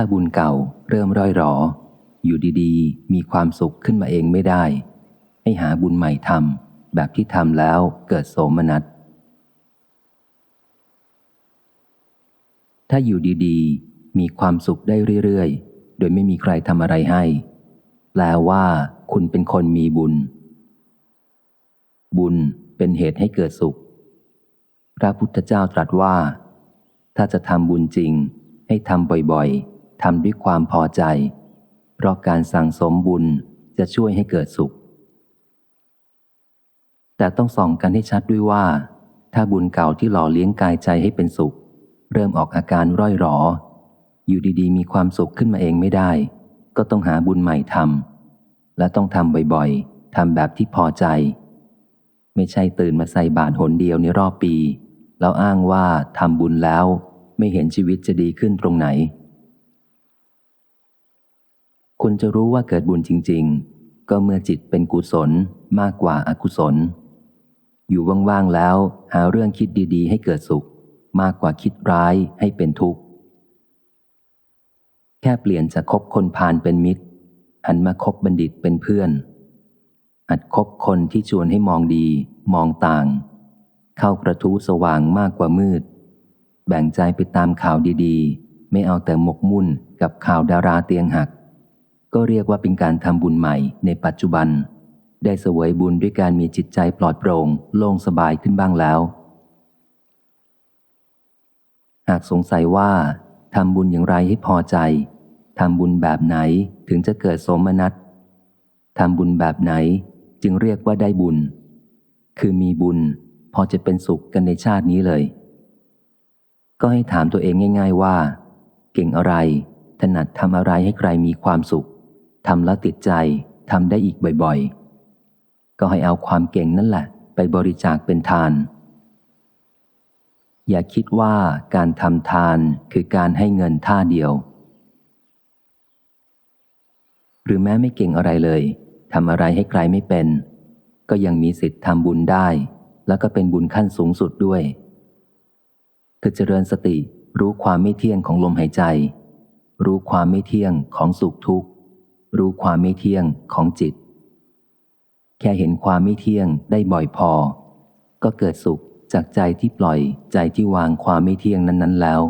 ถ้าบุญเก่าเริ่มร่อยหรอ อยู่ดีๆ มีความสุขขึ้นมาเองไม่ได้ ให้หาบุญใหม่ทำแบบที่ทำแล้วเกิดโสมนัส ถ้าอยู่ดีๆ มีความสุขได้เรื่อยๆ โดยไม่มีใครทำอะไรให้ แปลว่า คุณเป็นคนมีบุญ บุญเป็นเหตุให้เกิดสุข พระพุทธเจ้าตรัสว่า ถ้าจะทำบุญจริงให้ทำบ่อยๆ ทำด้วยความพอใจ เพราะการสั่งสมบุญจะช่วยให้เกิดสุข แต่ต้องส่องกันให้ชัดด้วยว่า ถ้าบุญเก่าที่หล่อเลี้ยงกายใจให้เป็นสุข เริ่มออกอาการร่อยหรอ อยู่ดีๆ มีความสุขขึ้นมาเองไม่ได้ ก็ต้องหาบุญใหม่ทำและต้องทำบ่อยๆทำแบบที่พอใจ ไม่ใช่ตื่นมาใส่บาตรหนเดียวในรอบปี แล้วอ้างว่าทำบุญแล้วไม่เห็นชีวิตจะดีขึ้นตรงไหน คุณจะรู้ว่าเกิดบุญจริง ๆ ก็เมื่อจิตเป็นกุศลมากกว่าอากุศล อยู่ว่าง ๆ แล้ว หาเรื่องคิดดีๆ ให้เกิดสุข มากกว่าคิดร้ายให้เป็นทุกข์ แค่เปลี่ยนจากคบคนพาลเป็นมิตร หันมาคบบัณฑิตเป็นเพื่อนหัดคบคนที่ชวนให้มองดี มองต่าง เข้ากระทู้สว่างมากกว่ามืด แบ่งใจไปตามข่าวดีๆ ไม่เอาแต่หมกมุ่นกับข่าวดาราเตียงหัก ก็เรียกว่าเป็นการทำบุญใหม่ในปัจจุบัน ได้เสวยบุญด้วยการมีจิตใจปลอดโปร่งโล่งสบายขึ้นบ้างแล้ว หากสงสัยว่าทำบุญอย่างไรให้พอใจทำบุญแบบไหนถึงจะเกิดสมนัตทำบุญแบบไหนจึงเรียกว่าได้บุญ คือมีบุญพอจะเป็นสุขกันในชาตินี้เลย ก็ให้ถามตัวเองง่าย ๆว่า เก่งอะไร ถนัดทำอะไรให้ใครมีความสุข ทำแล้วติดใจทำได้อีกบ่อยๆ ก็ให้เอาความเก่งนั่นแหละ ไปบริจาคเป็นทาน อย่าคิดว่าการทำทานคือการให้เงินท่าเดียว หรือแม้ไม่เก่งอะไรเลยทำอะไรให้ใครไม่เป็น ก็ยังมีสิทธิ์ทำบุญได้ แล้วก็เป็นบุญขั้นสูงสุดด้วยคือเจริญสติรู้ความไม่เที่ยงของลมหายใจ รู้ความไม่เที่ยงของสุขทุกข์ รู้ความไม่เที่ยงของจิต แค่เห็นความไม่เที่ยงได้บ่อยพอ ก็เกิดสุขจากใจที่ปล่อยใจที่วางความไม่เที่ยงนั้น ๆ แล้ว